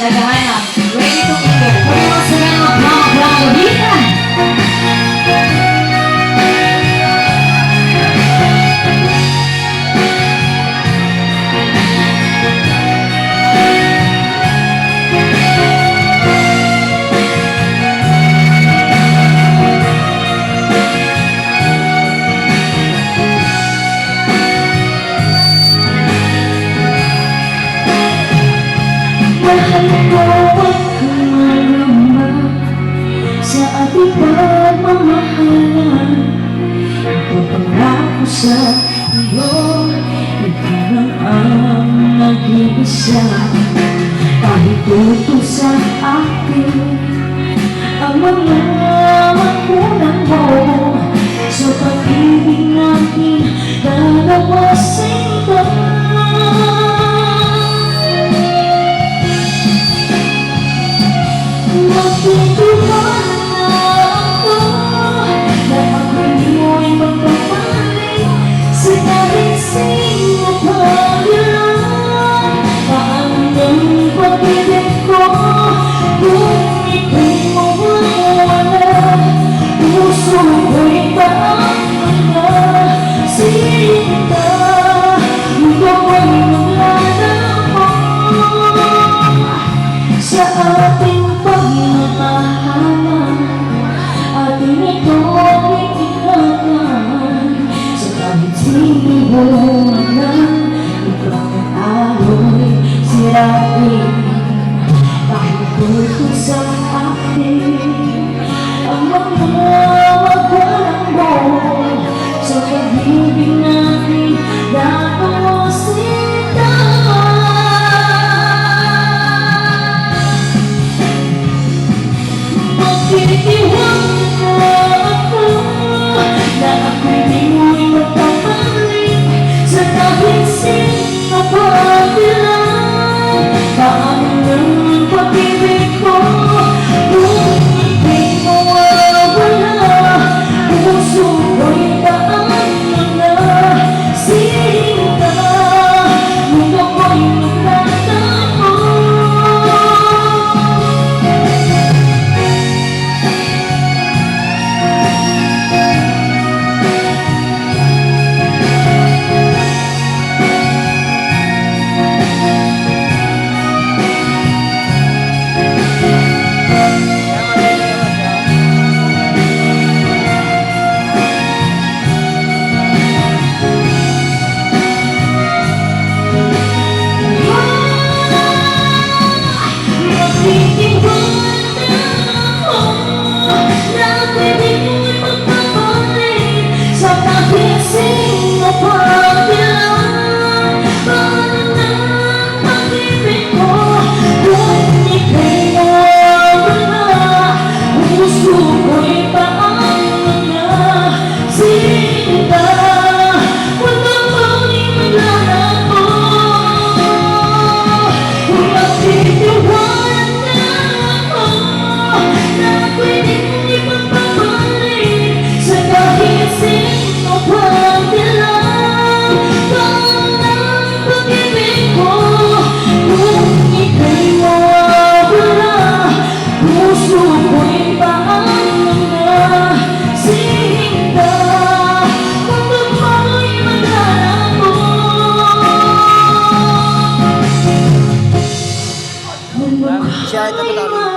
大家好 Halimbawa't kumalama Sa ating pagmamahalan Ang papangako sa iyo Ikaw ang nag-iisa Kahit tutok sa akin Ang mga magulang mo. Sa pag-ibig sinto mais. Siya ay tatatawin.